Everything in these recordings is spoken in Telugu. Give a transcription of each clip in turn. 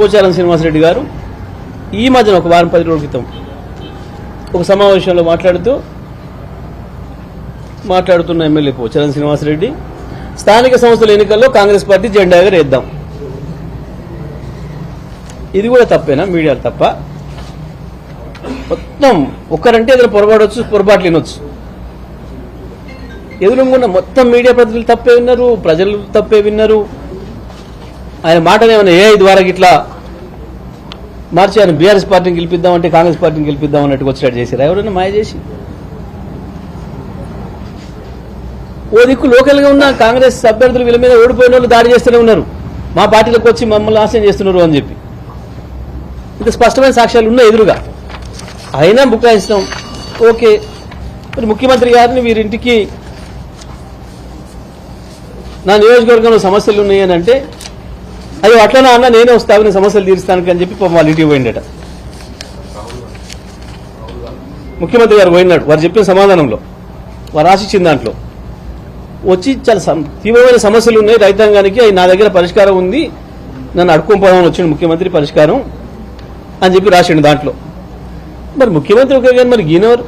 పోచారం శ్రీనివాసరెడ్డి గారు ఈ మధ్యన ఒక వారం పది రోజుల క్రితం ఒక సమావేశంలో మాట్లాడుతూ మాట్లాడుతున్న ఎమ్మెల్యే పోచారం శ్రీనివాసరెడ్డి స్థానిక సంస్థల ఎన్నికల్లో కాంగ్రెస్ పార్టీ జెండా ఎగరేద్దాం. ఇది కూడా తప్పేనా? మీడియా తప్ప? మొత్తం ఒక్కరంటే ఏదైనా పొరపాడవచ్చు పొరపాట్లు వినొచ్చు. ఎదురుగున్న మొత్తం మీడియా ప్రతినిధులు తప్పే విన్నారు ప్రజలు తప్పే విన్నారు. ఆయన మాటను ఏమైనా ఏఐ ద్వారా ఇట్లా మార్చి ఆయన బీఆర్ఎస్ పార్టీని గెలిపిద్దామంటే కాంగ్రెస్ పార్టీని గెలిపిద్దాం అన్నట్టుగా వచ్చినట్టు చేశారు? ఎవరైనా మాయ చేసి? ఓ దిక్కు లోకల్గా ఉన్న కాంగ్రెస్ అభ్యర్థులు వీళ్ళ మీద ఓడిపోయిన వాళ్ళు దాడి చేస్తూనే ఉన్నారు. మా పార్టీలోకి వచ్చి మమ్మల్ని ఆశయం చేస్తున్నారు అని చెప్పి. ఇంత స్పష్టమైన సాక్ష్యాలు ఉన్నాయి ఎదురుగా. అయినా బుకాయించడం ఓకే. మరి ముఖ్యమంత్రి గారిని వీరింటికి నా నియోజకవర్గంలో సమస్యలు ఉన్నాయి అని అంటే అయ్యో అట్లా అన్న నేనే వస్తాను నేను సమస్యలు తీరుస్తానికి అని చెప్పి వాళ్ళు ఇంటికి పోయిండట. ముఖ్యమంత్రి గారు పోయినాడు వారు చెప్పిన సమాధానంలో వారు ఆశించిన దాంట్లో. వచ్చి చాలా తీవ్రమైన సమస్యలు ఉన్నాయి రైతాంగానికి అవి నా దగ్గర పరిష్కారం ఉంది నన్ను అడుక్కొని వచ్చిన ముఖ్యమంత్రి పరిష్కారం అని చెప్పి రాసిండు దాంట్లో. మరి ముఖ్యమంత్రి ఒకే కానీ మరి గీనవరు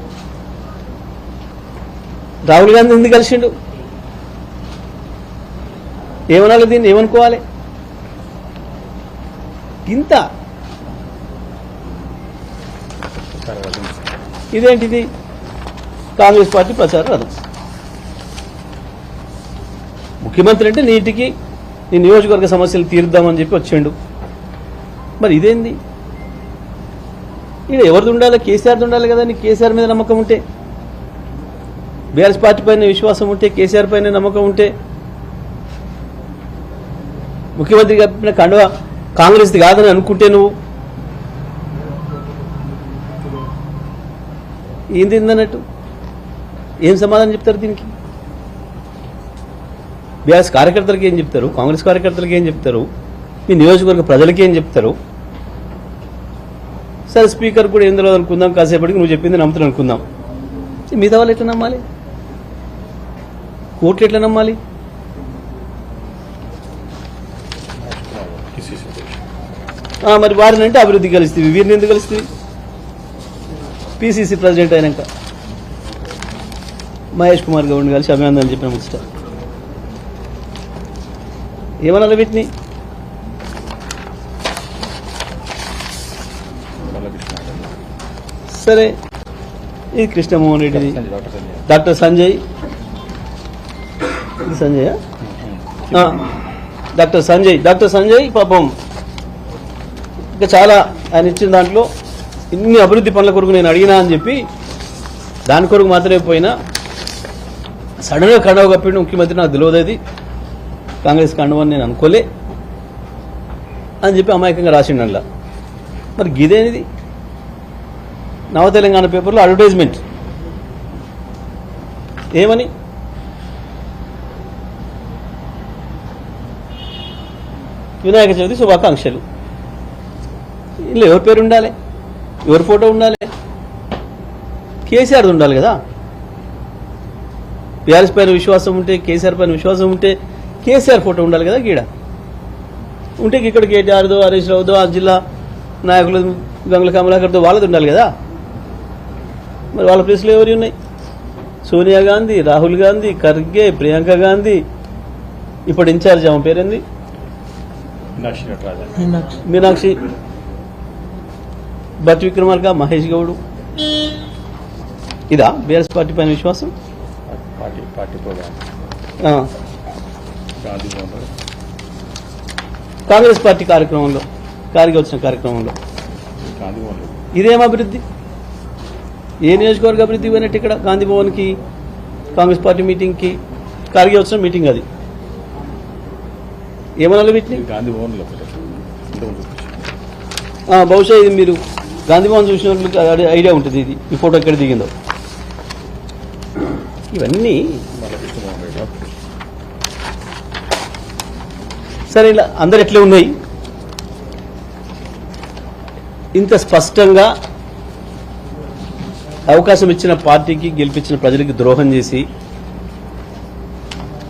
రాహుల్ గాంధీ ఎందుకు కలిసిండు? ఏమనాలి దీన్ని? ఏమనుకోవాలి? ఇంత. ఇదేంటిది? కాంగ్రెస్ పార్టీ ప్రచార రథం. ముఖ్యమంత్రి అంటే నీటికి నీ నియోజకవర్గ సమస్యలు తీరుద్దామని చెప్పి వచ్చిండు మరి ఇదేంది? ఇక్కడ ఎవరిది ఉండాలి? కేసీఆర్ది ఉండాలి కదా నీకు కేసీఆర్ మీద నమ్మకం ఉంటే. బీఆర్ఎస్ పార్టీ పైన విశ్వాసం ఉంటే కేసీఆర్ పైన నమ్మకం ఉంటే. ముఖ్యమంత్రి చెప్పిన కండువా. కాంగ్రెస్ది కాదని అనుకుంటే నువ్వు? ఏంది అన్నట్టు? ఏం సమాధానం చెప్తారు దీనికి? బీఆర్ఎస్ కార్యకర్తలకి ఏం చెప్తారు? కాంగ్రెస్ కార్యకర్తలకి ఏం చెప్తారు? మీ నియోజకవర్గ ప్రజలకి ఏం చెప్తారు? సరే స్పీకర్ కూడా ఏం తెలియదు అనుకుందాం. కాసేపటికి నువ్వు చెప్పింది నమ్ముతాను అనుకుందాం. మిగతా వాళ్ళు ఎట్లా నమ్మాలి? కోర్టు ఎట్లా నమ్మాలి? మరి వారిని అంటే అభివృద్ధి కలుస్తుంది వీరిని ఎందుకు కలుస్తుంది పిసిసి ప్రెసిడెంట్ అయినాక. మహేష్ కుమార్ గౌడ్ని కలిసి అభినందనలు చెప్పిన ముచ్చట. ఏమనాలి వీటిని? సరే. ఇది కృష్ణమోహన్ రెడ్డిది. డాక్టర్ సంజయ్. ఇది సంజయ్? డాక్టర్ సంజయ్. డాక్టర్ సంజయ్ పాపం. ఇంకా చాలా ఆయన ఇచ్చిన దాంట్లో ఇన్ని అభివృద్ధి పనుల కొరకు నేను అడిగినా అని చెప్పి దాని కొరకు మాత్రమే పోయినా సడన్గా కండవ కప్పిండు ముఖ్యమంత్రి నాకు తెలియదు కాంగ్రెస్ కండవ అని నేను అనుకోలే అని చెప్పి అమాయకంగా రాసిండు అందులో మరి గిదేనిది? నవ తెలంగాణ పేపర్లో అడ్వర్టైజ్మెంట్ ఏమని? వినాయక చవితి శుభాకాంక్షలు. ఇందులో ఎవరి పేరు ఉండాలి? ఎవరి ఫోటో ఉండాలి? కేసీఆర్ది ఉండాలి కదా? బీఆర్ఎస్ పైన విశ్వాసం ఉంటే కేసీఆర్ పైన విశ్వాసం ఉంటే కేసీఆర్ ఫోటో ఉండాలి కదా గీడ? ఉంటే ఇక్కడ కేటీఆర్దో హరీష్ రావుదో ఆ జిల్లా నాయకులు గంగుల కమలాకర్తో వాళ్ళది ఉండాలి కదా? మరి వాళ్ళ ప్లేస్లో ఎవరు ఉన్నాయి? సోనియా గాంధీ రాహుల్ గాంధీ ఖర్గే ప్రియాంక గాంధీ. ఇప్పుడు ఇన్ఛార్జ్ ఆమె పేరేంది? మీనాక్షి భట్ విక్రమార్క మహేష్ గౌడ్. ఇదా? బీఆర్ఎస్ పార్టీ పైన విశ్వాసం? Party programme. కాంగ్రెస్ పార్టీ కార్యక్రమంలో కారికి వచ్చిన కార్యక్రమంలో ఇదేం అభివృద్ధి? ఏ నియోజకవర్గ అభివృద్ధి పోయినట్టు ఇక్కడ గాంధీ భవన్కి కాంగ్రెస్ పార్టీ మీటింగ్కి కార్గి వచ్చిన మీటింగ్ అది? ఏమనాలి వీటిని? గాంధీ భవన్లో బహుశా ఇది మీరు గాంధీ భవన్ చూసిన వాళ్ళకి ఐడియా ఉంటుంది ఇది. ఈ ఫోటో ఎక్కడ దిగిందో. ఇవన్నీ సరే ఇలా అందరు ఎట్లా ఉన్నాయి? ఇంత స్పష్టంగా అవకాశం ఇచ్చిన పార్టీకి గెలిపించిన ప్రజలకి ద్రోహం చేసి